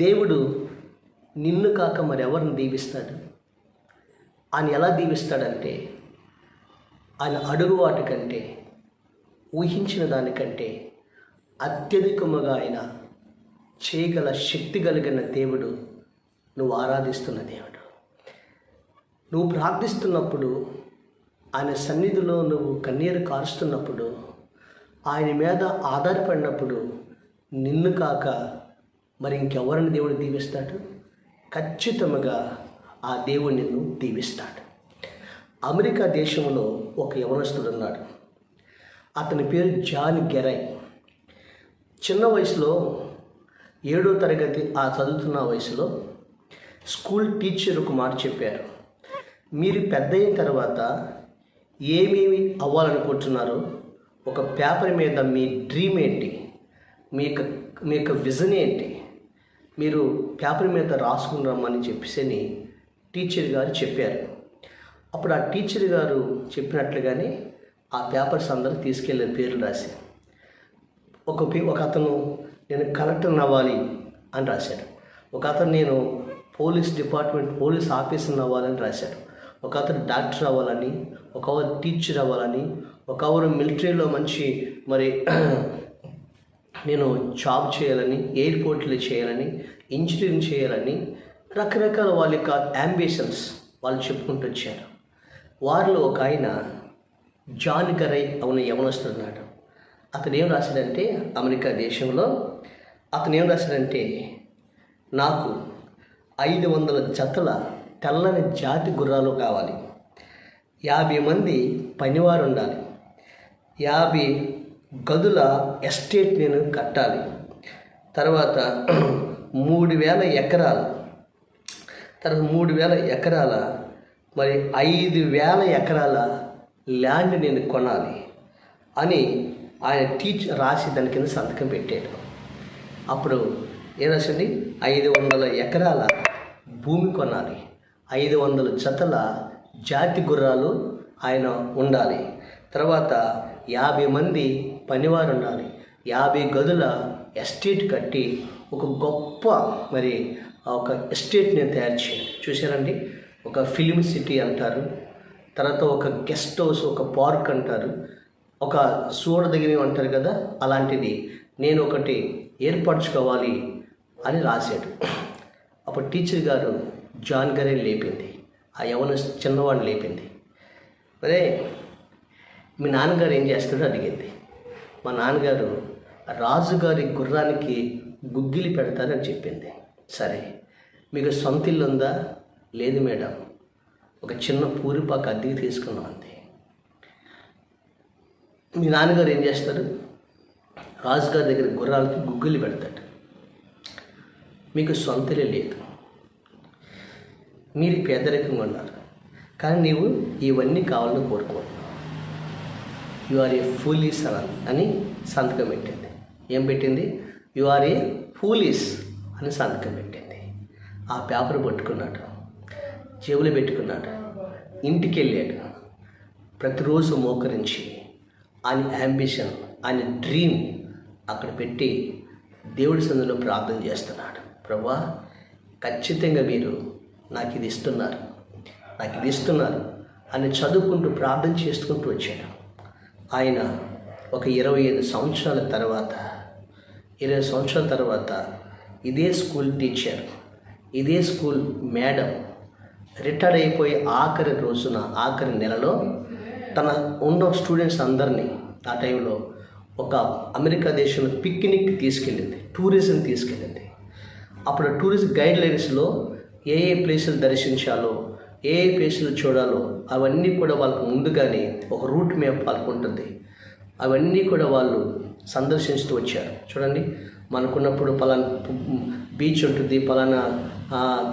దేవుడు నిన్ను కాక మరెవరిని దీవిస్తాడు? ఆయన ఎలా దీవిస్తాడంటే ఆయన అడుగు వాటికంటే ఊహించిన దానికంటే అత్యధికముగా ఆయన చేయగల శక్తి కలిగిన దేవుడు నువ్వు ఆరాధిస్తున్న దేవుడు. నువ్వు ప్రార్థిస్తున్నప్పుడు ఆయన సన్నిధిలో నువ్వు కన్నీరు కారుస్తున్నప్పుడు ఆయన మీద ఆధారపడినప్పుడు నిన్ను కాక మరి ఇంకెవరిని దేవుడు దీవిస్తాడు? ఖచ్చితంగా ఆ దేవుడు నిన్ను దీవిస్తాడు. అమెరికా దేశంలో ఒక యవనస్తుడు ఉన్నాడు. అతని పేరు జాన్ గెరై. చిన్న వయసులో ఏడో తరగతి ఆ చదువుతున్న వయసులో స్కూల్ టీచర్ ఒక మాట చెప్పారు. మీరు పెద్ద అయిన తర్వాత ఏమేమి అవ్వాలనుకుంటున్నారో ఒక పేపర్ మీద మీ డ్రీమ్ ఏంటి? మీ యొక్క మీ యొక్క విజన్ ఏంటి? మీరు పేపర్ మీద రాసుకుని రమ్మని చెప్పేసి టీచర్ గారు చెప్పారు. అప్పుడు ఆ టీచర్ గారు చెప్పినట్లుగానే ఆ పేపర్స్ అందరూ తీసుకెళ్ళే పేర్లు రాశారు. ఒక ఒక అతను నేను కలెక్టర్ అవ్వాలి అని రాశాడు ఒక అతను నేను పోలీస్ డిపార్ట్మెంట్ పోలీస్ ఆఫీసర్ అవ్వాలని రాశాడు ఒక అతను డాక్టర్ అవ్వాలని ఒక టీచర్ అవ్వాలని ఒక మిలిటరీలో మంచి మరి నేను జాబ్ చేయాలని ఎయిర్పోర్ట్లో చేయాలని ఇంజనీరింగ్ చేయాలని రకరకాల వాళ్ళ యొక్క అంబిషన్స్ వాళ్ళు చెప్పుకుంటూ వచ్చారు. వారిలో ఒక ఆయన జాన్ గరై అవున యవనస్తున్నాడు అతను ఏం రాశాడంటే అమెరికా దేశంలో అతను ఏం రాశాడంటే నాకు ఐదు వందల జతల తెల్లని జాతి గుర్రాలు కావాలి. యాభై మంది పనివారు ఉండాలి. యాభై గదుల ఎస్టేట్ నేను కట్టాలి. తర్వాత మూడు వేల ఎకరాలు. తర్వాత మూడు వేల ఎకరాల మరి ఐదు వేల ఎకరాల ల్యాండ్ నేను కొనాలి అని ఆయన టీచ్ రాసి దాని కింద సంతకం పెట్టాడు. అప్పుడు ఏం రాసింది? ఐదు వందల ఎకరాల భూమి కొనాలి. ఐదు వందల జతల జాతి గుర్రాలు ఆయన ఉండాలి. తర్వాత యాభై మంది పనివారు ఉండాలి యాభై గదుల ఎస్టేట్ కట్టి ఒక గొప్ప మరి ఒక ఎస్టేట్ నేను తయారు చేయాలి. చూసారండి ఒక ఫిలిం సిటీ అంటారు. తర్వాత ఒక గెస్ట్ హౌస్ ఒక పార్క్ అంటారు. ఒక చూడదగినవి అంటారు కదా? అలాంటిది. నేను ఒకటి ఏర్పరచుకోవాలి అని రాశాడు. అప్పుడు టీచర్ గారు జాన్ గారే లేపింది. ఆ యవన చిన్నవాడిని లేపింది. అరే మీ నాన్నగారు ఏం చేస్తాడో అడిగింది. మా నాన్నగారు రాజుగారి గుర్రానికి గుగ్గిలి పెడతారని చెప్పింది. సరే మీకు సొంత ఇల్లు ఉందా? లేదు మేడం. ఒక చిన్న పూరిపాక అద్దెకి తీసుకున్నాం అంతే మీ నాన్నగారు ఏం చేస్తారు? రాజుగారి దగ్గర గుర్రాలకి గుగ్గిలి పెడతాడు. మీకు సొంతలే లేదు. మీరు పేదరికంగా ఉన్నారు. కానీ నీవు ఇవన్నీ కావాలని కోరుకోవు యు ఆర్ ఏ ఫూలీస్ అని అని సంతకం పెట్టింది. ఏం పెట్టింది? యు ఆర్ ఏ ఫూలీస్ అని సంతకం పెట్టింది. ఆ పేపర్ పట్టుకున్నాడు. జేబులో పెట్టుకున్నాడు. ఇంటికి వెళ్ళాడు. ప్రతిరోజు మోకరించి ఆయన అంబిషన్ ఆయన డ్రీమ్ అక్కడ పెట్టి దేవుడి సందులో ప్రార్థన చేస్తున్నాడు. ప్రభా ఖచ్చితంగా మీరు నాకు ఇది ఇస్తున్నారు. నాకు ఇది ఇస్తున్నారు అని చదువుకుంటూ ప్రార్థన చేసుకుంటూ వచ్చాడు. ఆయన ఒక ఇరవై ఐదు సంవత్సరాల తర్వాత ఇరవై సంవత్సరాల తర్వాత ఇదే స్కూల్ టీచర్ ఇదే స్కూల్ మేడం రిటైర్ అయిపోయి ఆఖరి రోజున ఆఖరి నెలలో తన ఉన్న స్టూడెంట్స్ అందరినీ ఆ టైంలో ఒక అమెరికా దేశంలో పిక్నిక్ తీసుకెళ్ళింది టూరిజం తీసుకెళ్ళింది. అప్పుడు టూరిస్ట్ గైడ్ లైన్స్లో ఏ ఏ ప్లేసులు దర్శించాలో ఏ పేషెంట్ ప్లేసులు చూడాలో అవన్నీ కూడా వాళ్ళకు ముందుగానే ఒక రూట్ మ్యాప్ వాళ్ళకు ఉంటుంది. అవన్నీ కూడా వాళ్ళు సందర్శిస్తూ వచ్చారు. చూడండి మనకున్నప్పుడు పలానా బీచ్ ఉంటుంది పలానా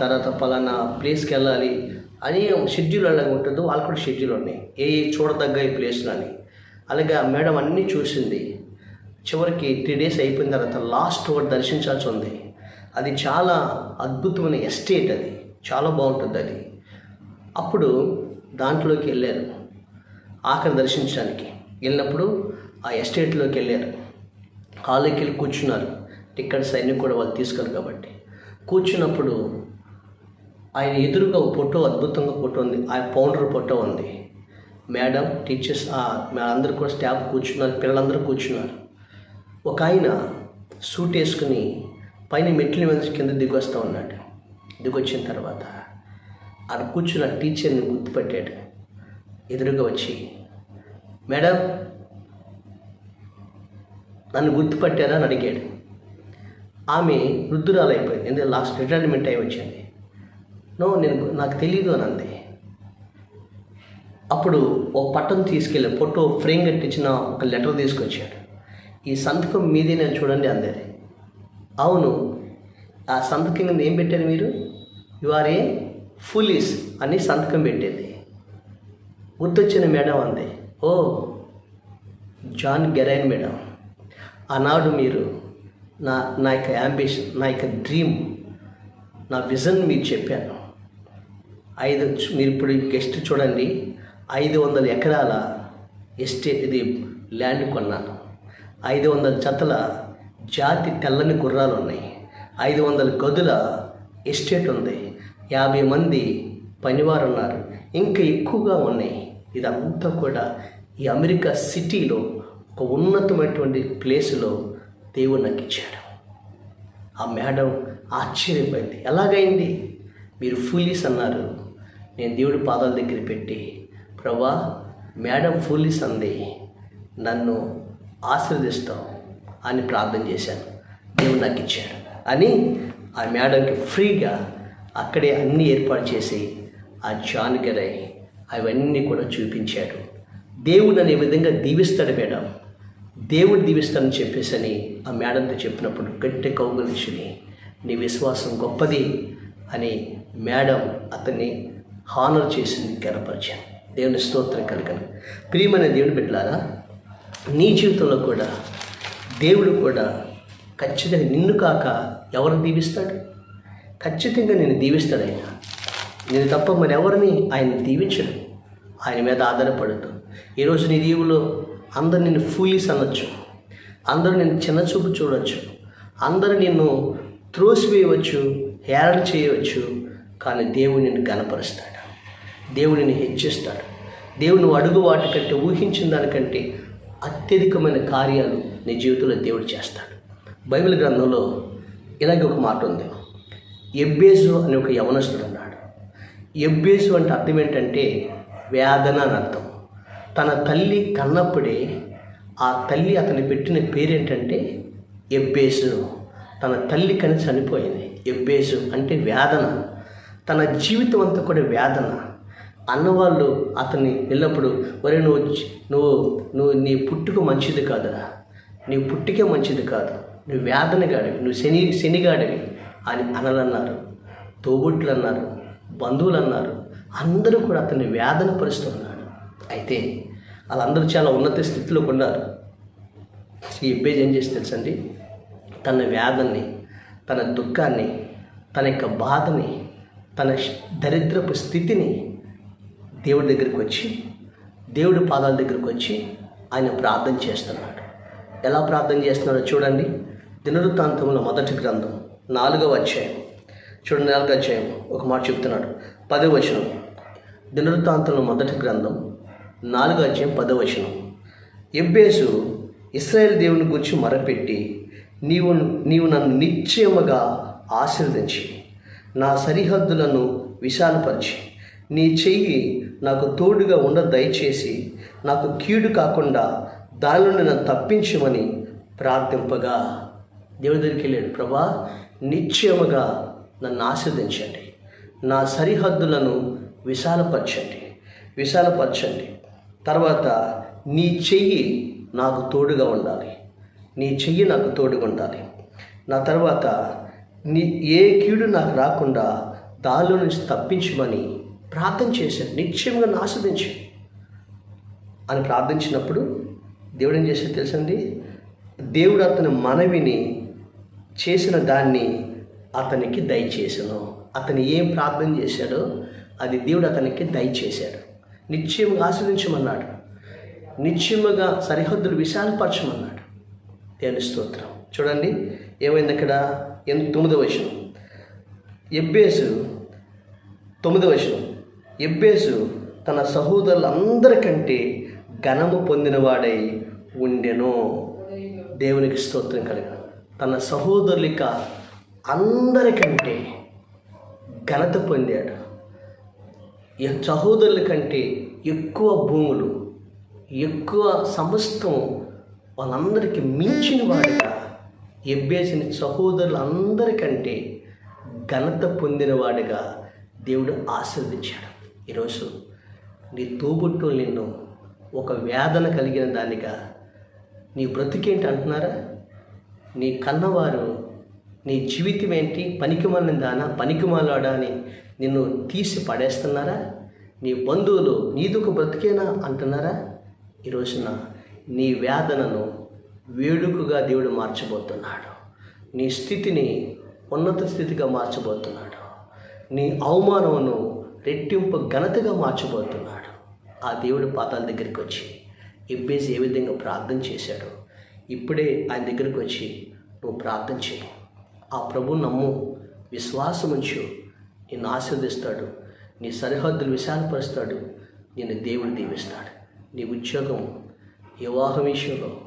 తర్వాత పలానా ప్లేస్కి వెళ్ళాలి అని షెడ్యూల్ అలాగే ఉంటుందో వాళ్ళు కూడా షెడ్యూల్ ఉన్నాయి. ఏ ఏ చూడదగ్గ ఈ ప్లేస్లు అని. అలాగే ఆ మేడం అన్నీ చూసింది. చివరికి త్రీ డేస్ అయిపోయిన తర్వాత లాస్ట్ ఒకటి దర్శించాల్సి ఉంది. అది చాలా అద్భుతమైన ఎస్టేట్ అది. చాలా బాగుంటుంది అది. అప్పుడు దాంట్లోకి వెళ్ళారు. ఆఖరి దర్శించడానికి వెళ్ళినప్పుడు ఆ ఎస్టేట్లోకి వెళ్ళారు. హాల్లోకి వెళ్ళి కూర్చున్నారు. టికెట్స్ అన్నీ కూడా వాళ్ళు తీసుకోరు కాబట్టి. కూర్చున్నప్పుడు ఆయన ఎదురుగా ఒక ఫోటో అద్భుతంగా ఫోటో ఉంది. ఆ ఫౌండర్ ఫోటో ఉంది. మేడం టీచర్స్ అందరూ కూడా స్టాఫ్ కూర్చున్నారు. పిల్లలందరూ కూర్చున్నారు. ఒక ఆయన సూట్ వేసుకుని పైన మెట్ల మీద కింద దిగొస్తూ ఉన్నాడు. దిగొచ్చిన తర్వాత ఆడ కూర్చున్న టీచర్ని గుర్తుపట్టాడు. ఎదురుగా వచ్చి మేడం నన్ను గుర్తుపట్టారా? అని అడిగాడు. ఆమె వృద్ధురాలైపోయింది. ఎందుకంటే లాస్ట్ రిటైర్మెంట్ అయి వచ్చింది. నో నేను నాకు తెలియదు అని అంది. అప్పుడు ఒక పట్టం తీసుకెళ్ళి ఫోటో ఫ్రేమ్ కట్టించిన ఒక లెటర్ తీసుకొచ్చాడు. ఈ సంతకం మీదే నేను చూడండి అందరి అవును ఆ సంతకం కింద ఏం పెట్టారు మీరు? యు ఆర్ ఏ ఫులీస్ అని సంతకం పెట్టేది. గుర్తొచ్చిన మేడం అంది ఓ జాన్ గెరైన్ మేడం ఆనాడు మీరు నా నా యొక్క యాంబిషన్ నా యొక్క డ్రీమ్ నా విజన్ మీకు చెప్పాను. ఐదు మీరు ఇప్పుడు గెస్ట్ చూడండి ఐదు వందల ఎకరాల ఎస్టేట్ ఇది ల్యాండ్ కొన్నాను. ఐదు వందల జతల జాతి తెల్లని గుర్రాలు ఉన్నాయి. ఐదు వందల గదుల ఎస్టేట్ ఉంది. యాభై మంది పనివారు ఉన్నారు ఇంకా ఎక్కువగా ఉన్నాయి. ఇదంతా కూడా ఈ అమెరికా సిటీలో ఒక ఉన్నతమైనటువంటి ప్లేస్లో దేవుడు నాకు ఇచ్చాడు. ఆ మేడం ఆశ్చర్యపోయింది. ఎలాగైంది? మీరు ఫూలీస్ అన్నారు. నేను దేవుడి పాదాల దగ్గర పెట్టి ప్రభా మేడం ఫూలీస్ అంది. నన్ను ఆశీర్దిస్తాం అని ప్రార్థన చేశాను. దేవుడు నాకు ఇచ్చాడు. అని ఆ మేడంకి ఫ్రీగా అక్కడే అన్నీ ఏర్పాటు చేసి ఆ జాన్ అవన్నీ కూడా చూపించాడు. దేవుడు అనే విధంగా దీవిస్తాడు మేడం. దేవుడు దీవిస్తానని చెప్పేసి అని ఆ మేడంతో చెప్పినప్పుడు గట్టి కౌగలించుని నీ విశ్వాసం గొప్పది అని మేడం అతన్ని హానర్ చేసింది కనపరిచాను దేవుని స్తోత్రం కలగను. ప్రియమైన దేవుని బిడ్డలారా నీ జీవితంలో కూడా దేవుడు కూడా ఖచ్చితంగా నిన్ను కాక ఎవరు దీవిస్తాడు? ఖచ్చితంగా నేను దీవిస్తాడు ఆయన నేను తప్ప మరెవరిని ఎవరిని ఆయన దీవించడు ఆయన మీద ఆధారపడదు ఈరోజు నీ దీవులో అందరు నిన్ను ఫూలీస్ అనొచ్చు. అందరూ నేను చిన్న చూపు చూడొచ్చు. అందరూ నిన్ను త్రోసివేయవచ్చు హేళన చేయవచ్చు. కానీ దేవుడు నిన్ను గనపరుస్తాడు దేవుడు నిన్ను హెచ్చిస్తాడు. దేవుడు నువ్వు అడుగు వాటికంటే ఊహించిన దానికంటే అత్యధికమైన కార్యాలు నీ జీవితంలో దేవుడు చేస్తాడు. బైబిల్ గ్రంథంలో ఇలాగే ఒక మాట ఉంది. ఎబ్బేసు అని ఒక యవనస్తుడు అన్నాడు ఎబ్బేసు అంటే అర్థం ఏంటంటే వేదన అని అర్థం. తన తల్లి కన్నప్పుడే ఆ తల్లి అతని పెట్టిన పేరేంటంటే ఎబ్బేసు. తన తల్లి కని చనిపోయింది. ఎబ్బేసు అంటే వేదన. తన జీవితం అంతా కూడా వేదన. అన్నవాళ్ళు అతన్ని వెళ్ళినప్పుడు ఒరే నువ్వు నువ్వు నువ్వు నీ పుట్టుక మంచిది కాదురా. నీ పుట్టుకే మంచిది కాదు. నువ్వు వేదనగాడివి. నువ్వు శని శనిగాడివి. అని అనలన్నారు. తోబుట్లు అన్నారు బంధువులు అన్నారు అందరూ కూడా అతన్ని వేదన పరుస్తున్నాడు అయితే వాళ్ళందరూ చాలా ఉన్నత స్థితిలో ఉన్నారు. ఈ ఇబ్బేజ్ ఏం చేసి తెలుసండి? తన వేదన్ని తన దుఃఖాన్ని తన యొక్క బాధని తన దరిద్రపు స్థితిని దేవుడి దగ్గరికి వచ్చి దేవుడి పాదాల దగ్గరికి వచ్చి ఆయన ప్రార్థన చేస్తున్నాడు. ఎలా ప్రార్థన చేస్తున్నాడో చూడండి. దినవృత్తాంతంలో మొదటి గ్రంథం. నాలుగవ అధ్యాయం. చూడండి నాలుగవ అధ్యాయం. ఒక మాట చెప్తున్నాడు. పదవ వచనం దినవృత్తాంతంలో మొదటి గ్రంథం నాలుగవ అధ్యాయం పదవ వచనం ఎబ్బేసు ఇస్రాయేల్ దేవుని గురించి మరపెట్టి నీవు నీవు నన్ను నిశ్చయముగా ఆశీర్వదించి నా సరిహద్దులను విశాలపరిచి నీ చెయ్యి నాకు తోడుగా ఉండ దయచేసి నాకు కీడు కాకుండా దాని నుండి నన్ను తప్పించమని ప్రార్థింపగా. దేవుడి దగ్గరికి వెళ్ళాడు. ప్రభా నిశ్చయముగా నన్ను ఆశీర్వదించండి. నా సరిహద్దులను విశాలపరచండి. విశాలపరచండి. తర్వాత నీ చెయ్యి నాకు తోడుగా ఉండాలి. నీ చెయ్యి నాకు తోడుగా ఉండాలి. నా తర్వాత నీ ఏ కీడు నాకు రాకుండా దానిలో నుంచి తప్పించమని ప్రార్థన చేశాను నిశ్చయంగా నన్ను ఆస్వాదించు అని ప్రార్థించినప్పుడు దేవుడు ఏం చేశాడు తెలుసండి దేవుడు అతని మనవిని చేసిన దాన్ని అతనికి దయచేసను. అతను ఏం ప్రార్థన చేశాడో అది దేవుడు అతనికి దయచేశాడు. నిశ్చయంగా ఆస్వాదించమన్నాడు నిశ్చయముగా సరిహద్దులు విశాలపరచమన్నాడు. దేవుని స్తోత్రం. చూడండి ఏమైంది అక్కడ? ఎన్ తొమ్మిదో వచనం. ఎబ్బేసు తొమ్మిదవ వచనం. ఎబ్బేసు తన సహోదరులందరికంటే ఘనము పొందినవాడై ఉండెను. దేవునికి స్తోత్రం కలిగిన. తన సహోదరులిక అందరికంటే ఘనత పొందాడు. ఈ సహోదరుల కంటే ఎక్కువ భూములు ఎక్కువ సమస్తం వాళ్ళందరికీ మించిన వాడిగా ఎబ్బేసిన సహోదరులు అందరికంటే ఘనత పొందినవాడిగా దేవుడు ఆశీర్వదించాడు. ఈరోజు నీ తోబుట్టు నిన్ను ఒక వేదన కలిగిన దానిగా నీ బ్రతికేంటి అంటున్నారా? నీ కన్నవారు నీ జీవితం ఏంటి? పనికిమాలిన దానా? పనికిమాలాడా అని నిన్ను తీసి పడేస్తున్నారా? నీ బంధువులు నీదుకు బ్రతికేనా అంటున్నారా? ఈ రోజున నీ వేదనను వేడుకగా దేవుడు మార్చబోతున్నాడు. నీ స్థితిని ఉన్నత స్థితిగా మార్చబోతున్నాడు. నీ అవమానమును రెట్టింపు ఘనతగా మార్చబోతున్నాడు. ఆ దేవుడి పాతాల దగ్గరికి వచ్చి ఇబ్బేసి ఏ విధంగా ప్రార్థన చేశాడో? ఇప్పుడే ఆయన దగ్గరకు వచ్చి నువ్వు ప్రార్థన చేయి ఆ ప్రభు నమ్ము విశ్వాసం ఉంచు నిన్ను ఆశీర్దిస్తాడు నీ సరిహద్దులు విశాలపరుస్తాడు నిన్ను దేవుడు దీవిస్తాడు. నీ ఉద్యోగం వివాహం విషయంలో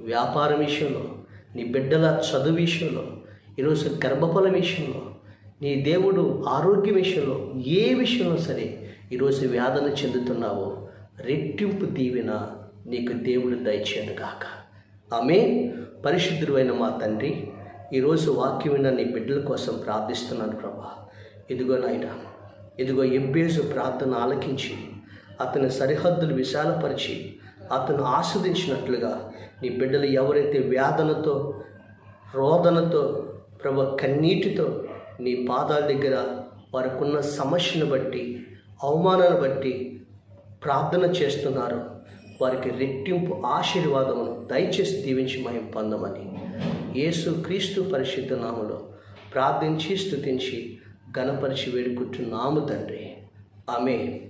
వ్యాపారం విషయంలో నీ బిడ్డల చదువు విషయంలో ఈరోజు గర్భఫలం విషయంలో నీ దేవుడు ఆరోగ్య విషయంలో ఏ విషయంలో సరే ఈరోజు వేదన చెందుతున్నావో రెట్టింపు దీవెన నీకు దేవుడు దయచేయను కాక ఆమె పరిశుద్ధుడైన మా తండ్రి ఈరోజు వాక్యం విన్న నీ బిడ్డల కోసం ప్రార్థిస్తున్నాను ప్రభా. ఇదిగో నాయన ఇదిగో ఎబ్బేజు ప్రార్థన ఆలకించి అతని సరిహద్దులు విశాలపరిచి అతను ఆస్వాదించినట్లుగా నీ బిడ్డలు ఎవరైతే వేదనతో రోదనతో ప్రభ కన్నీటితో నీ పాదాల దగ్గర వారికున్న సమస్యను బట్టి అవమానాన్ని బట్టి ప్రార్థన చేస్తున్నారు వారికి రెట్టింపు ఆశీర్వాదమును దయచేసి దీవించి మహిం పొందమని. యేసు క్రీస్తు పరిశుద్ధ నామలో ప్రార్థించి స్థుతించి గణపరిచి వేడుకుంటున్నాము తండ్రి. ఆమె